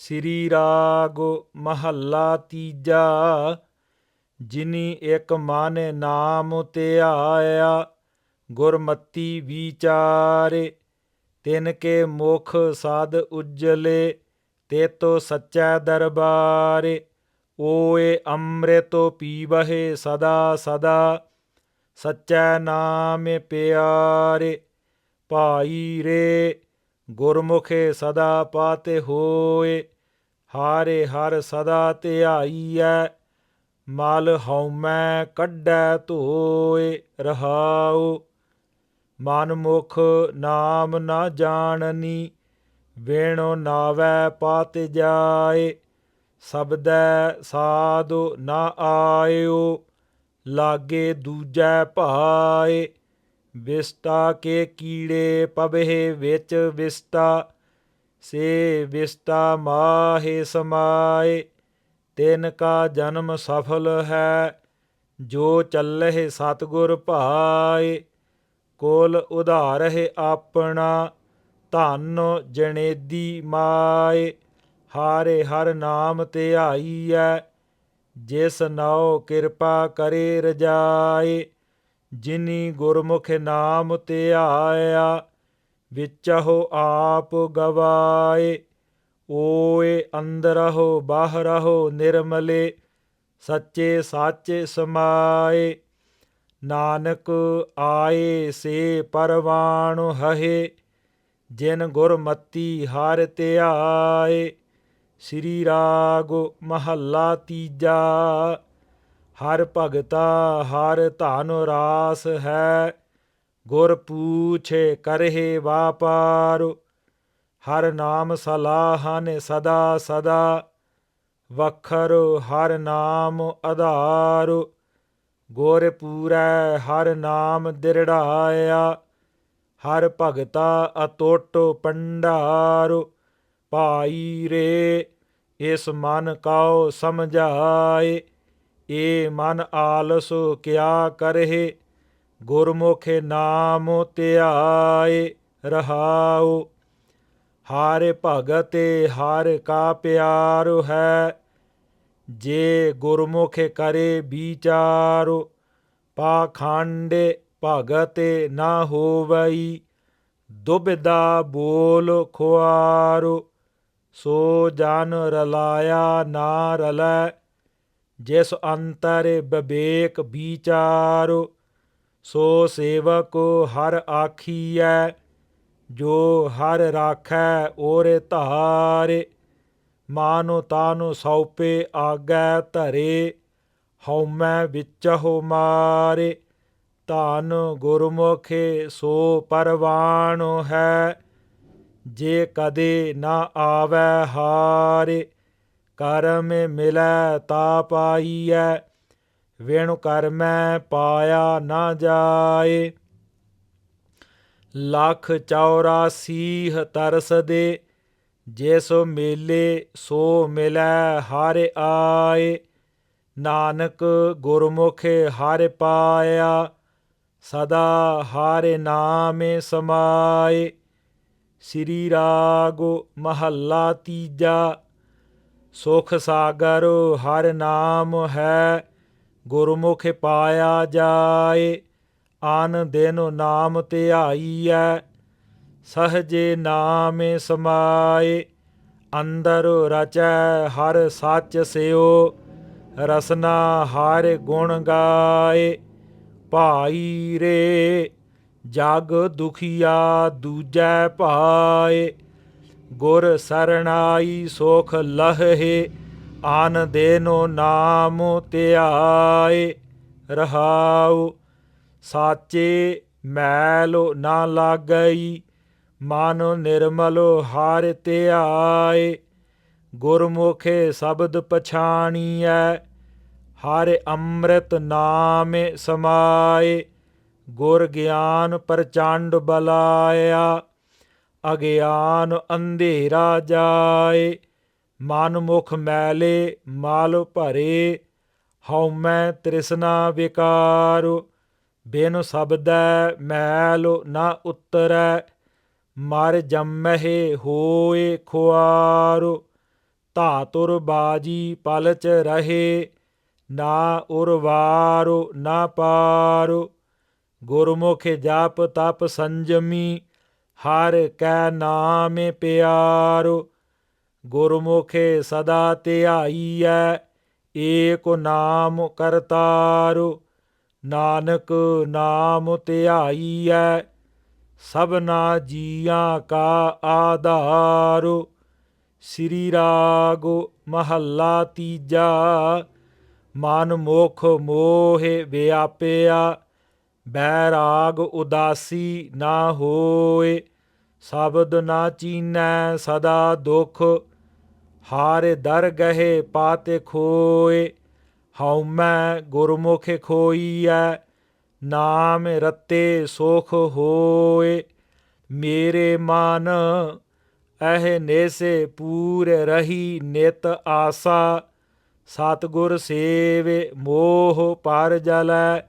ਸ੍ਰੀ ਰਾਗ ਮਹੱਲਾ ਤੀਜਾ, ਜਿਨੀ ਇੱਕ ਮਨ ਨਾਮ ਧਿਆਇਆ ਗੁਰਮਤੀ ਵਿਚਾਰੇ, ਤਿਨ ਕੇ ਮੁਖ ਸਾਧ ਉਜਲੇ, ਤੇ ਤੋ ਸੱਚਾ ਦਰਬਾਰੇ, ਓਏ ਅੰਮ੍ਰਿਤੋ ਪੀਵਹਿ ਸਦਾ ਸਦਾ, ਸੱਚਾ ਨਾਮ ਪਿਆਰੇ, ਭਾਈ ਰੇ ਗੁਰਮੁਖੇ ਸਦਾ ਪਾਤੇ ਹੋਏ, ਹਾਰੇ ਹਰ ਸਦਾ ਧਿਆਈਐ, ਮਲ ਹਉਮੈ ਕੱਢੈ ਧੋਏ ਰਹਾਉ। ਮਨ ਮੁਖ ਨਾਮ ਨਾ ਜਾਣਨੀ, ਵੇਣੋ ਨਾਵੈ ਪਾਤ ਜਾਏ, ਸਬਦੈ ਸਾਧੁ ਨਾ ਆਇਓ, ਲਾਗੇ ਦੂਜੈ ਭਾਏ। ਵਿਸਟਾ ਕੇ ਕੀੜੇ ਪਬਹਿ ਵਿੱਚ ਵਿਸਟਾ, ਸੇ ਵਿਸਟਾ ਮਾਹੇ ਸਮਾਏ, ਤਿਨ ਕਾ ਜਨਮ ਸਫਲ ਹੈ, ਜੋ ਚੱਲਹਿ ਸਤਗੁਰ ਭਾਏ। ਕੋਲ ਉਧਾਰਹਿ ਆਪਣਾ, ਧਨ ਜਣੇਦੀ ਮਾਏ। ਹਾਰੇ ਹਰ ਨਾਮ ਧਿਆਈਐ ਜਿਸ ਨਾਉ ਕਿਰਪਾ ਕਰੇ ਰਜਾਏ। ਜਿਨੀ ਗੁਰਮੁਖ ਨਾਮ ਧਿਆਇਆ, ਵਿਚਹੁ ਆਪ ਗਵਾਏ। ਓਏ ਅੰਦਰਹੁ, ਬਾਹਰਹੁ ਨਿਰਮਲੇ, ਸੱਚੇ ਸਾਚੇ ਸਮਾਏ। ਨਾਨਕ ਆਏ, ਸੇ ਪਰਵਾਣ ਹਹੇ, ਜਿਨ ਗੁਰਮਤੀ ਹਰ ਧਿਆਏ। ਸ੍ਰੀ ਰਾਗ ਮਹੱਲਾ ਤੀਜਾ ਹਰ ਭਗਤਾ ਹਰ ਧਨ ਰਾਸ ਹੈ, ਗੁਰ ਪੂਛੇ ਕਰਹਿ ਵਾਪਾਰ। ਹਰ ਨਾਮ ਸਲਾਹਨ ਸਦਾ ਸਦਾ, ਵਖਰ ਹਰ ਨਾਮ ਆਧਾਰ। ਗੁਰ ਪੂਰੈ ਹਰ ਨਾਮ ਦਿਰੜਾਇਆ, ਹਰ ਭਗਤਾ ਅਟੁੱਟ ਪੰਡਾਰ ਭਾਈ ਰੇ, ਇਸ ਮਨ ਕਾਉ ਸਮਝਾਏ। ਏ ਮਨ ਆਲਸ ਕਿਆ ਕਰਹਿ? ਗੁਰਮੁਖੇ ਨਾਮ ਧਿਆਏ ਰਹਾਉ। ਹਾਰੇ ਭਗਤ ਹਰ ਕਾ ਪਿਆਰ ਹੈ। ਜੇ ਗੁਰਮੁਖ ਕਰੇ ਵਿਚਾਰੋ, ਪਾਖੰਡੇ ਭਗਤ ਨਾ ਹੋਵਈ। ਦੁਬਿਦਾ ਬੋਲ ਖੁਆਰੋ, ਸੋ ਜਨ ਰਲਾਇਆ ਨਾ ਰਲੈ। ਜਿਸ ਅੰਤਰ ਵਿਵੇਕ ਵਿਚਾਰੋ, ਸੋ ਸੇਵਕ ਹਰ ਆਖੀਐ, ਜੋ ਹਰ ਰਾਖੈ ਓਰੇ ਧਾਰੇ, ਮਾਨੋ ਤਾਨੋ ਸੌਪੇ ਆਗੈ ਧਰੇ, ਹਉਮੈ ਵਿਚਹੁ ਮਾਰੇ, ਧਨ ਗੁਰਮੁਖੇ ਸੋ ਪਰਵਾਣ ਹੈ, ਜੇ ਕਦੇ ਨਾ ਆਵੈ ਹਾਰੇ ਕਰਮ ਮਿਲੈ ਤਾ ਪਾਈਐ, ਵੇਣੁ ਕਰਮੈ ਪਾਇਆ ਨਾ ਜਾਏ। ਲੱਖ 84 ਤਰਸ ਦੇ ਜਿਸੋ ਮੇਲੇ ਸੋ ਮਿਲੈ ਹਰ ਆਏ। ਨਾਨਕ ਗੁਰਮੁਖੇ ਹਰ ਪਾਇਆ, ਸਦਾ ਹਰ ਨਾਮੇ ਸਮਾਏ। ਸ੍ਰੀ ਰਾਗ ਮਹੱਲਾ ਤੀਜਾ ਸੁਖ ਸਾਗਰ ਹਰ ਨਾਮ ਹੈ, ਗੁਰਮੁਖ ਪਾਇਆ ਜਾਏ ਆਨ ਦਿਨ ਨਾਮ ਧਿਆਈਐ, ਸਹਜੇ ਨਾਮੇ ਸਮਾਏ, ਅੰਦਰ ਰਚੈ ਹਰ ਸੱਚ ਸਿਓ, ਰਸਨਾ ਹਰ ਗੁਣ ਗਾਏ, ਭਾਈ ਰੇ ਜਗ ਦੁਖੀਆ ਦੂਜੈ ਭਾਏ ਗੁਰ ਸਰਣਾਈ ਸੁਖ ਲਹੇ, ਆਨ ਦੇਨੋ ਨਾਮ ਧਿਆਏ, ਰਹਾਉ, ਸਾਚੇ ਮੈਲ ਨਾ ਲਾਗਈ, ਮਨ ਨਿਰਮਲ ਹਾਰ ਧਿਆਏ, ਗੁਰਮੁਖੇ ਸ਼ਬਦ ਪਛਾਣੀਐ, ਹਰ ਅੰਮ੍ਰਿਤ ਨਾਮੇ ਸਮਾਏ, ਗੁਰ ਗਿਆਨ ਪ੍ਰਚੰਡ ਬਲਾਇਆ ਅਗਿਆਨ ਅੰਧੇਰਾ ਜਾਏ, ਮਨ ਮੁਖ ਮੈਲੇ ਮਾਲ ਭਰੇ ਹਉਮੈ ਤ੍ਰਿਸ਼ਨਾ ਵਿਕਾਰ, ਬਿਨ ਸਬਦੈ ਮੈਲ ਨਾ ਉਤਰੈ, ਮਰ ਜੰਮਹਿ ਹੋਏ ਖੁਆਰ ਧਾਤੁਰ ਬਾਜੀ ਪਲਚ ਰਹੇ, ਨਾ ਉਰਵਾਰੋ ਨਾ ਪਾਰੋ, ਗੁਰਮੁਖ ਜਪ ਤਪ ਸੰਜਮੀ ਹਰ ਕੈ ਨਾਮ ਪਿਆਰੋ, ਗੁਰਮੁਖੇ ਸਦਾ ਧਿਆਈਐ, ਏਕ ਨਾਮ ਕਰਤਾਰੋ, ਨਾਨਕ ਨਾਮ ਧਿਆਈਐ, ਸਭਨਾ ਜੀਆਂ ਕਾ ਆਧਾਰੋ, ਸ੍ਰੀ ਰਾਗ ਮਹੱਲਾ ਤੀਜਾ, ਮਨ ਮੁਖ ਮੋਹਿ ਵਿਆਪਿਆ ਬੈਰਾਗ ਉਦਾਸੀ ਨਾ ਹੋਏ, ਸ਼ਬਦ ਨਾ ਚੀਨੈ, ਸਦਾ ਦੁਖ। ਹਾਰੇ ਦਰ ਗਹੇ ਪਾਤੇ ਖੋਏ, ਹਉਮੈ ਗੁਰਮੁਖ ਖੋਈਐ, ਨਾਮ ਰਤੇ ਸੁਖ ਹੋਏ। ਮੇਰੇ ਮਨ ਅਹ ਨੇਸੇ ਪੂਰ ਰਹੀ ਨਿਤ ਆਸਾ, ਸਤਗੁਰ ਸੇਵੇ ਮੋਹ ਪਰ ਜਲੈ।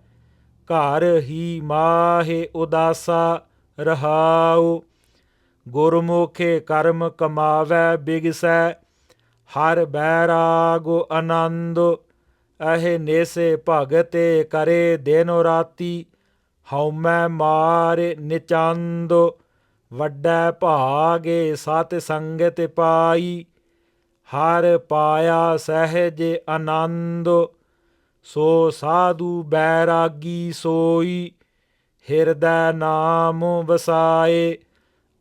ਘਰ ਹੀ ਮਾਹੇ ਉਦਾਸਾ ਰਹਾਉ, ਗੁਰਮੁਖੇ ਕਰਮ ਕਮਾਵੈ ਬਿਗਸੈ, ਹਰ ਬੈਰਾਗੋ ਆਨੰਦ ਅਹੇ ਨੇਸੇ ਭਗਤੇ ਕਰੇ ਦਿਨੋ ਰਾਤੀ, ਹਉਮੈ ਮਾਰੇ ਨਿਚੰਦ, ਵੱਡਾ ਭਾਗੇ ਸਤ ਸੰਗਤ ਪਾਈ, ਹਰ ਪਾਇਆ ਸਹਿਜ ਆਨੰਦ ਸੋ ਸਾਧੂ ਬੈਰਾਗੀ ਸੋਈ, ਹਿਰਦੈ ਨਾਮ ਵਸਾਏ,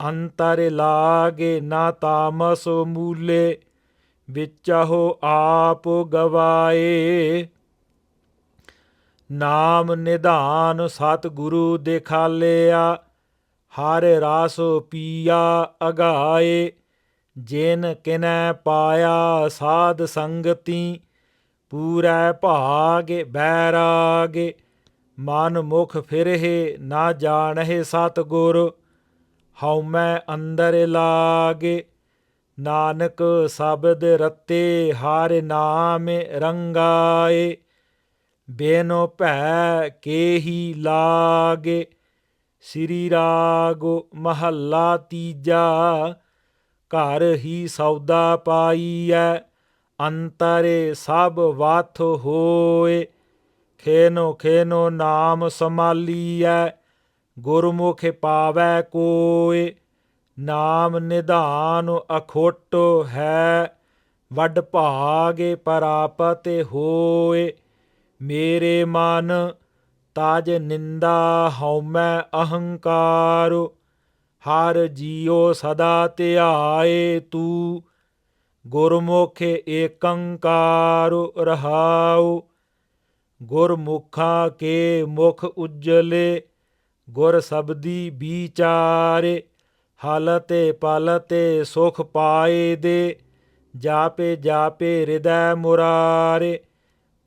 ਅੰਤਰ ਲਾਗੇ ਨਾ ਤਾਮਸ ਮੂਲੇ ਵਿਚਹੁ ਆਪ ਗਵਾਏ। ਨਾਮ ਨਿਧਾਨ ਸਤ ਗੁਰੂ ਦਿਖਾਲਿਆ, ਹਰ ਰਾਸ ਪੀਆ ਅਗਾਏ, ਜਿਨ ਕਿਨੈ ਪਾਇਆ ਸਾਧ ਸੰਗਤੀ ਪੂਰੈ ਭਾਗ ਬੈਰਾਗੇ, ਮਨ ਮੁਖ ਫਿਰਹਿ ਨਾ ਜਾਣਹਿ ਸਤ ਗੁਰ ਹਉਮੈ ਅੰਦਰ ਲਾਗੇ, ਨਾਨਕ ਸ਼ਬਦ ਰਤੇ ਹਰ ਨਾਮ ਰੰਗਾਏ, ਬੇਨੋ ਭੈ ਕੇਹੀ ਲਾਗੇ, ਸ੍ਰੀ ਰਾਗੋ ਮਹੱਲਾ ਤੀਜਾ, ਘਰ ਹੀ ਸੌਦਾ ਪਾਈਐ। ਅੰਤਰੇ ਸਭ ਵਾਥ ਹੋਏ। ਖੇਨੋ ਖੇਨੋ ਨਾਮ ਸਮਾਲੀਐ ਗੁਰਮੁਖ ਪਾਵੈ ਕੋਇ ਨਾਮ ਨਿਧਾਨ ਅਖੋਟ ਹੈ, ਵੱਡ ਭਾਗੇ ਪ੍ਰਾਪਤ ਹੋਏ। ਮੇਰੇ ਮਨ ਤਾਜ ਨਿੰਦਾ ਹਉਮੈ ਅਹੰਕਾਰ, ਹਰ ਜੀਉ ਸਦਾ ਧਿਆਏ ਤੂੰ। ਗੁਰਮੁਖ ਏਕੰਕਾਰ ਰਹਾਉ, ਗੁਰਮੁਖਾਂ ਕੇ ਮੁਖ ਉਜਲੇ, ਗੁਰ ਸਬਦੀ ਵਿਚਾਰੇ ਹਾਲਤੇ ਪਾਲਤੇ ਸੁਖ ਪਾਏ ਦੇ, ਜਾਪੇ ਜਾਪੇ ਹਿਰਦੈ ਮੁਰਾਰੇ,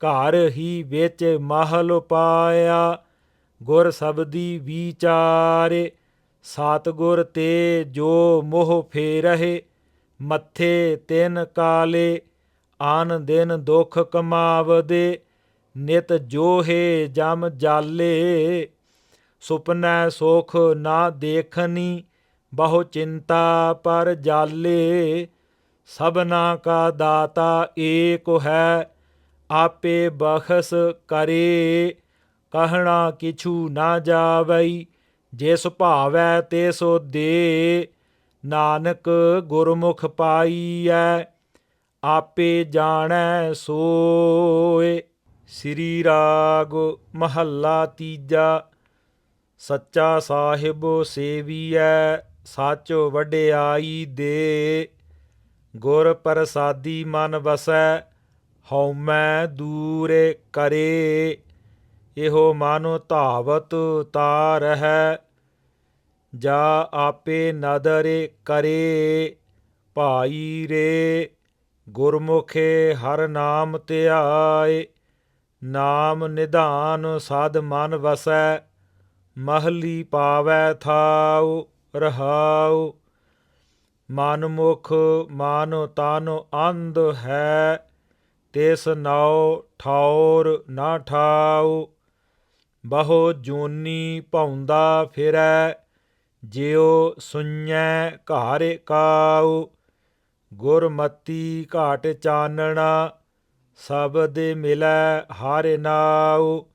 ਘਰ ਹੀ ਵਿੱਚ ਮਹਲ ਪਾਇਆ, ਗੁਰ ਸਬਦੀ ਵਿਚਾਰੇ ਸਤਗੁਰ ਤੇ ਜੋ ਮੋਹ ਫੇਰਹਿ ਮੱਥੇ ਤਿਨ ਕਾਲੇ, ਆਨ ਦਿਨ ਦੁਖ ਕਮਾਵਦੇ, ਨਿਤ ਜੋਹੇ ਜਮ ਜਾਲੇ। ਸੁਪਨੈ ਸੁਖ ਨਾ ਦੇਖਨੀ, ਬਹੁ ਚਿੰਤਾ ਪਰ ਜਾਲੇ। ਸਭਨਾ ਕਾ ਦਾਤਾ ਏਕ ਹੈ, ਆਪੇ ਬਖਸ ਕਰੇ। ਕਹਿਣਾ ਕਿਛੂ ਨਾ ਜਾਵਈ ਜੇ ਸੁਭਾਵੈ ਤੇ ਸੋ ਦੇ। ਨਾਨਕ ਗੁਰਮੁਖ ਪਾਈਐ, ਆਪੇ ਜਾਣੈ ਸੋਏ। ਸ੍ਰੀ ਰਾਗ ਮਹੱਲਾ ਤੀਜਾ, ਸੱਚਾ ਸਾਹਿਬ ਸੇਵੀਐ, ਸੱਚ ਵਡਿਆਈ ਦੇ। ਗੁਰ ਪ੍ਰਸਾਦੀ ਮਨ ਵਸੈ, ਹਉਮੈ ਦੂਰੇ ਕਰੇ। ਇਹੋ ਮਨ ਧਾਵਤ ਤਾਰ ਹੈ ਜਾ ਆਪੇ ਨਦਰੇ ਕਰੇ, ਭਾਈ ਰੇ, ਗੁਰਮੁਖੇ ਹਰ ਨਾਮ ਧਿਆਏ, ਨਾਮ ਨਿਧਾਨ ਸਾਧ ਮਨ ਵਸੈ, ਮਹਲੀ ਪਾਵੈ ਥਾਉ ਰਹਾਉ। ਮਨ ਮੁਖ ਮਨ ਤਨ ਅੰਧ ਹੈ, ਤਿਸ ਨਾਉ ਠੌਰ ਨਾ ਠਾਉ। ਬਹੁ ਜੂਨੀ ਭੌਂਦਾ ਫਿਰੈ ਜਿਉ ਸੁਣੈ ਘਾਰੇ ਕਾਉ, ਗੁਰਮਤੀ ਘਾਟ ਚਾਨਣਾ, ਸਬਦ ਮਿਲੈ ਹਰਿ ਨਾਉ,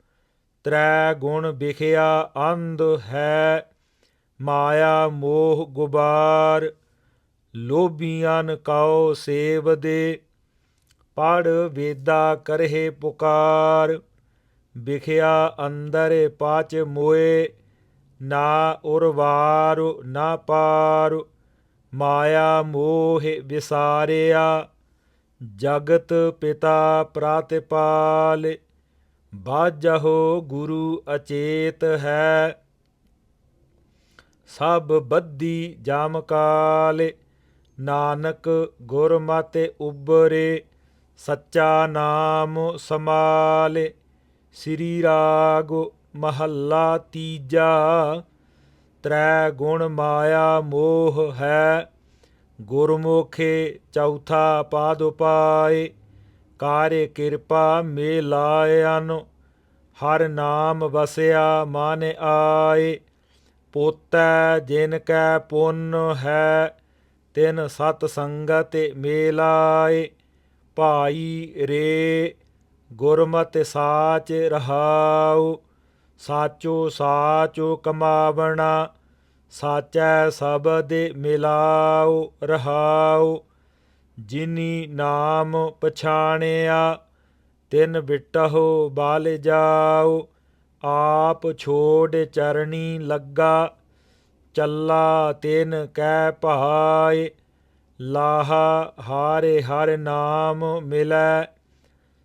ਤ੍ਰੈ ਗੁਣ ਵਿਖਿਆ ਅੰਧ ਹੈ, ਮਾਇਆ ਮੋਹ ਗੁਬਾਰ, ਲੋਭੀਆਂ ਕਉ ਸੇਵਦੇ, ਪੜ ਵੇਦਾ ਕਰਹਿ ਪੁਕਾਰ, ਵਿਖਿਆ ਅੰਦਰ ਪਾਚ ਮੋਏ ਨਾ ਉਰਵਾਰ, ਨਾ ਪਾਰ, ਮਾਇਆ ਮੋਹ ਵਿਸਾਰਿਆ, ਜਗਤ ਪਿਤਾ ਪ੍ਰਤਿਪਾਲ ਬਾਜਹੋ ਗੁਰੂ ਅਚੇਤ ਹੈ। ਸਭ ਬੱਧੀ ਜਾਮ ਕਾਲ, ਨਾਨਕ ਗੁਰਮਤਿ ਉਬਰੇ ਸੱਚਾ ਨਾਮ ਸਮਾਲੇ, ਸ੍ਰੀ ਰਾਗ ਮਹੱਲਾ ਤੀਜਾ, ਤ੍ਰੈ ਗੁਣ ਮਾਇਆ ਮੋਹ ਹੈ, ਗੁਰਮੁਖੇ ਚੌਥਾ ਪਾਦ ਉਪਾਏ, ਕਾਰੇ ਕਿਰਪਾ ਮੇਲਾਇਨ ਹਰ ਨਾਮ ਵਸਿਆ ਮਨ ਆਏ, ਪੋਤੈ ਜਿਨ ਕੈ ਪੁੰਨ ਹੈ, ਤਿਨ ਸਤ ਸੰਗਤ ਮੇਲਾਏ, ਭਾਈ ਰੇ, ਗੁਰਮਤਿ ਸਾਚ ਰਹਾਉ। ਸਾਚੋ ਸਾਚੋ ਕਮਾਵਣਾ, ਸਾਚੈ ਸ਼ਬਦ ਮਿਲਾਉ ਰਹਾਉ ਜਿਨੀ ਨਾਮ ਪਛਾਣਿਆ, ਤਿਨ ਬਿਟਹੁ ਬਾਲ ਜਾਉ ਆਪ ਛੋੜ ਚਰਣੀ ਲੱਗਾ, ਚੱਲਾ ਤਿਨ ਕੈ ਭਾਏ ਲਾਹਾ ਹਾਰੇ ਹਰ ਨਾਮ ਮਿਲੈ,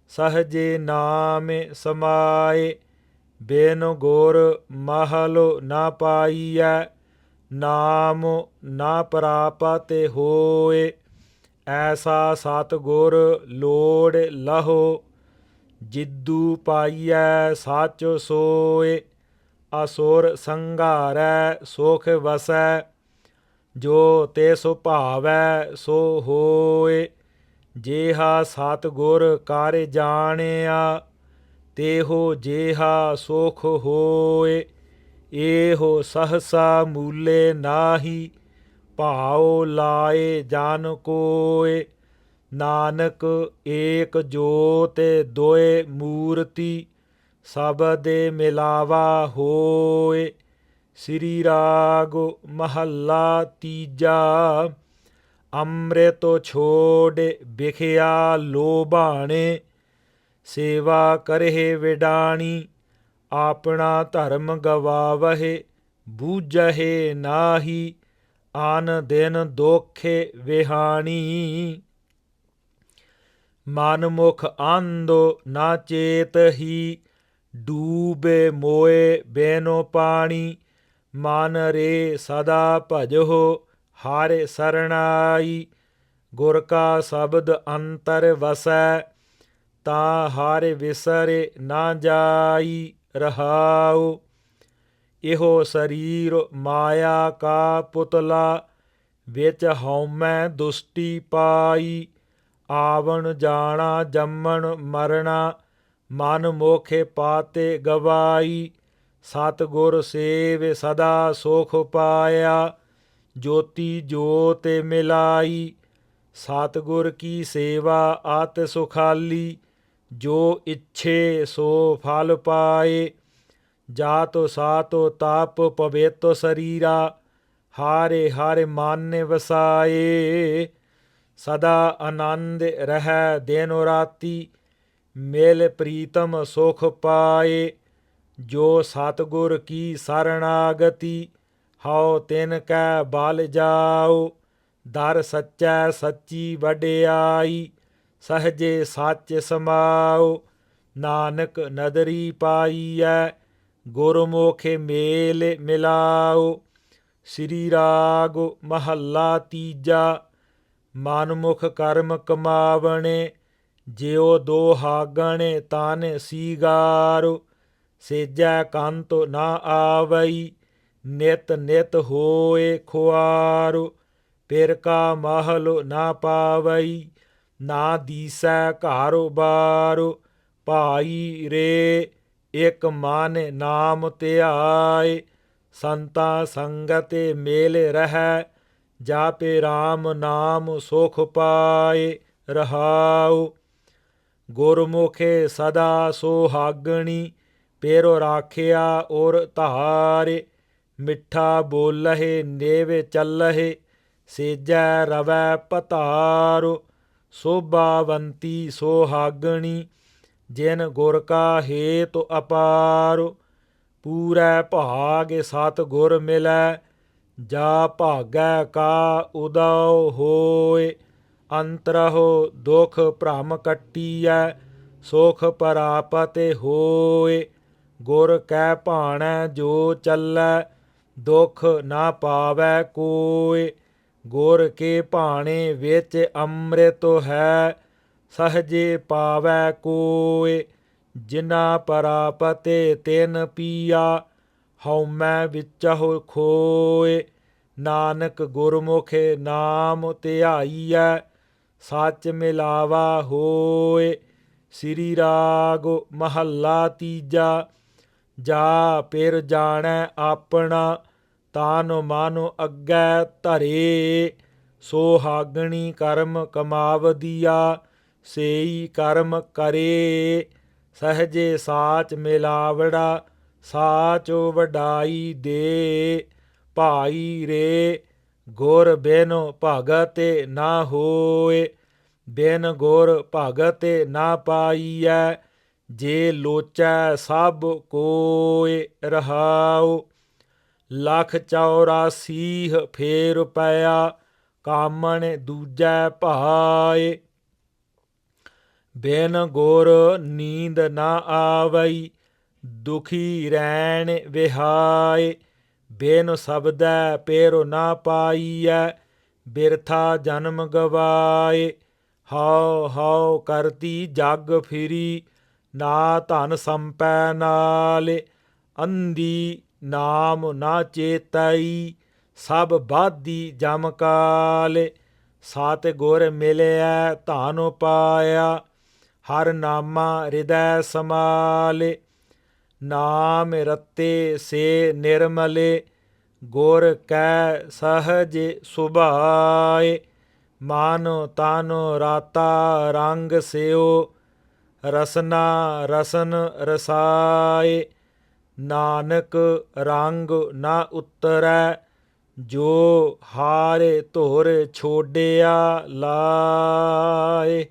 ਸਹਜੇ ਨਾਮ ਸਮਾਏ। ਬੇਨ ਗੋਰ ਮਹਲ ਨਾ ਪਾਈਐ, ਨਾਮ ਨਾ ਪ੍ਰਾਪਤ ਹੋਏ। ਐਸਾ ਸਤ ਗੁਰ ਲੋੜ ਲਹੋ, ਜਿੱਦੂ ਪਾਈਐ ਸਾਚ ਸੋਏ। ਅਸੁਰ ਸੰਘਾਰੈ ਸੁਖ ਵਸੈ, ਜੋ ਤੇ ਸੁਭਾਵੈ ਸੋ ਹੋਏ। ਜੇਹਾ ਸਤ ਗੁਰ ਕਰ ਜਾਣਿਆ ਤੇਹੋ ਜੇਹਾ ਸੁਖ ਹੋਏ ਇਹੋ ਸਹਸਾ ਮੂਲੇ ਨਾਹੀ, ਭਾਉ ਲਾਏ ਜਾਨ ਕੋਏ, ਨਾਨਕ ਏਕ ਜੋਤ ਦੋਏ ਮੂਰਤੀ ਸਬਦੇ ਮਿਲਾਵਾ ਹੋਏ। ਸ੍ਰੀ ਰਾਗ ਮਹੱਲਾ ਤੀਜਾ, ਅੰਮ੍ਰਿਤ ਛੋੜ ਵਿਖਿਆ ਲੋਭਾਣੇ ਸੇਵਾ ਕਰਹਿ ਵਿਡਾਣੀ, ਆਪਣਾ ਧਰਮ ਗਵਾਵਹਿ, ਬੂਝਹਿ ਨਾਹੀ, ਆਨ ਦਿਨ ਦੋਖੇ ਵਿਹਾਣੀ। ਮਨ ਮੁਖ ਆਂਦੋ ਨਾ ਚੇਤ ਹੀ, ਡੂਬੇ ਮੋਏ ਬੇਨੋ ਪਾਣੀ, ਮਨ ਰੇ ਸਦਾ ਭਜੋ ਹਾਰੇ ਸਰਣਾਈ। ਗੁਰ ਕਾ ਸ਼ਬਦ ਅੰਤਰ ਵਸੈ ਤਾਂ ਹਰ ਵਿਸਰੇ ਨਾ ਜਾਈ ਰਹਾਉ। ਇਹੋ ਸਰੀਰ ਮਾਇਆ ਕਾ ਪੁਤਲਾ, ਵਿੱਚ ਹਉਮੈ ਦੁਸ਼ਟੀ ਪਾਈ। ਆਵਣ ਜਾਣਾ, ਜੰਮਣ ਮਰਣਾ, ਮਨ ਮੋਖੇ ਪਾਤੇ ਗਵਾਈ। ਸਤ ਗੁਰ ਸੇਵ ਸਦਾ ਸੁਖ ਪਾਇਆ, ਜੋਤੀ ਜੋਤ ਮਿਲਾਈ। ਸਤ ਗੁਰ ਕੀ ਸੇਵਾ ਆਤ ਸੁਖਾਲੀ। ਜੋ ਇੱਛੇ ਸੋ ਫਲ ਪਾਏ, ਜਾਤੋ ਸਾਤੋ ਤਾਪ ਪਵੇਤੋ ਸਰੀਰਾ, ਹਾਰੇ ਹਾਰੇ ਮਾਨੇ ਵਸਾਏ। ਸਦਾ ਆਨੰਦ ਰਹਿ ਦਿਨੋ ਰਾਤੀ, ਮੇਲ ਪ੍ਰੀਤਮ ਸੁਖ ਪਾਏ। ਜੋ ਸਤਗੁਰ ਕੀ ਸਰਣਾਗਤੀ, ਹਉ ਤਿਨ ਕੈ ਬਲ ਜਾਉ ਦਰ ਸੱਚੈ ਸੱਚੀ ਵਡਿਆਈ ਸਹਜੇ ਸੱਚ ਸਮਾਉ, ਨਾਨਕ ਨਦਰੀ ਪਾਈਐ, ਗੁਰਮੁਖੇ ਮੇਲ ਮਿਲਾਉ, ਸ੍ਰੀ ਰਾਗ ਮਹੱਲਾ ਤੀਜਾ, ਮਨਮੁਖ ਕਰਮ ਕਮਾਵਣੇ, ਜਿਉ ਦੋਹਾਗਣੇ ਤਾਨ ਸੀਗਾਰੁ, ਸੇਜੈ ਕੰਤ ਨਾ ਆਵਈ, ਨਿਤ ਨਿਤ ਹੋਏ ਖੁਆਰੁ ਪਿਰ ਕਾ ਮਹਲ ਨਾ ਪਾਵਈ। ਨਾ ਦੀਸੈ ਘਰ ਬਾਰੋ, ਭਾਈ ਰੇ, ਇਕ ਮਨ ਨਾਮ ਧਿਆਏ। ਸੰਤਾ ਸੰਗਤ ਮੇਲ ਰਹਿ, ਜਾਪੇ RAM ਨਾਮ ਸੁਖ ਪਾਏ, ਰਹਾਉ। ਗੁਰਮੁਖੇ ਸਦਾ ਸੁਹਾਗਣੀ, ਪੇਰੋ ਰਾਖਿਆ ਔਰ ਧਾਰੇ। ਮਿੱਠਾ ਬੋਲਹਿ, ਨੇਵੇ ਚੱਲਹਿ, ਸੇਜੈ ਰਵੈ ਪਤਾਰੋ। ਸੋਭਾਵੰਤੀ ਸੁਹਾਗਣੀ, ਜਿਨ ਗੁਰ ਕਾ ਹੇਤੁ ਅਪਾਰੋ, ਪੂਰੈ ਭਾਗ ਸਤ ਗੁਰ ਮਿਲੈ, ਜਾ ਭਾਗੈ ਕਾ ਉਦਉ ਹੋਏ ਅੰਤਰਹੁ ਦੁਖ ਭ੍ਰਮ ਕੱਟੀਐ, ਸੁਖ ਪਰਾਪਤਿ ਹੋਏ ਗੁਰ ਕੈ ਭਾਣੈ ਜੋ ਚੱਲੈ, ਦੁਖ ਨਾ ਪਾਵੈ ਕੋਇ। ਗੁਰ ਕੇ ਭਾਣੇ ਵਿੱਚ ਅੰਮ੍ਰਿਤ ਹੈ, ਸਹਜੇ ਪਾਵੈ ਕੋਇ ਜਿਨਾ ਪਰਾਪਤੇ ਤਿਨ ਪੀਆ ਹਉਮੈ ਵਿਚਹੁ ਖੋਏ ਨਾਨਕ ਗੁਰਮੁਖ ਨਾਮ ਧਿਆਈਐ, ਸੱਚ ਮਿਲਾਵਾ ਹੋਏ ਸ੍ਰੀ ਰਾਗ ਮਹੱਲਾ ਤੀਜਾ, ਜਾ ਪਿਰ ਜਾਣੈ ਆਪਣਾ ਤਾਨ ਮਨ ਅੱਗੇ ਧਰੇ, ਸੋਹਾਗਣੀ ਕਰਮ ਕਮਾਵਦੀਆ, ਸੇਈ ਕਰਮ ਕਰੇ, ਸਹਜੇ ਸਾਚ ਮਿਲਾਵੜਾ, ਸਾਚੋ ਵਡਾਈ ਦੇ, ਭਾਈ ਰੇ, ਗੁਰ ਬਿਨ ਭਗਤ ਨਾ ਹੋਏ, ਬਿਨ ਗੁਰ ਭਗਤ ਨਾ ਪਾਈਐ, ਜੇ ਲੋਚੈ ਸਭ ਕੋਇ ਰਹਾਉ। ਲਖ 84 ਫੇਰ ਪਿਆ, ਕਾਮਣ ਦੂਜੈ ਭਾਏ। ਬਿਨ ਗੋਰ ਨੀਂਦ ਨਾ ਆਵਈ, ਦੁਖੀ ਰੈਣ ਵਿਹਾਏ। ਬਿਨ ਸਬਦੈ ਪੇਰੋ ਨਾ ਪਾਈਐ, ਬਿਰਥਾ ਜਨਮ ਗਵਾਏ। ਹਉ ਹਉ ਕਰਤੀ ਜਗ ਫਿਰੀ, ਨਾ ਧਨ ਸੰਪੈ ਨਾਲੇ ਅੰਦੀ ਨਾਮ ਨਾ ਚੇਤਈ ਸਭ ਬਾਧੀ ਜਮ ਕਾਲੇ। ਸਤ ਗੁਰ ਮਿਲਿਆ ਧਨ ਪਾਇਆ ਹਰ ਨਾਮਾ ਹਿਰਦੈ ਸਮਾਲੇ ਨਾਮ ਰਤੇ ਸੇ ਨਿਰਮਲੇ, ਗੁਰ ਕੈ ਸਹਜ ਸੁਭਾਏ। ਮਾਨ ਤਾਨ ਰਾਤਾ ਰੰਗ ਸਿਓ, ਰਸਨਾ ਰਸਨ ਰਸਾਏ। ਨਾਨਕ ਰੰਗ ਨਾ ਉਤਰੈ ਜੋ ਹਾਰੇ ਧੁਰ ਛੋਡਿਆ ਲਾਏ।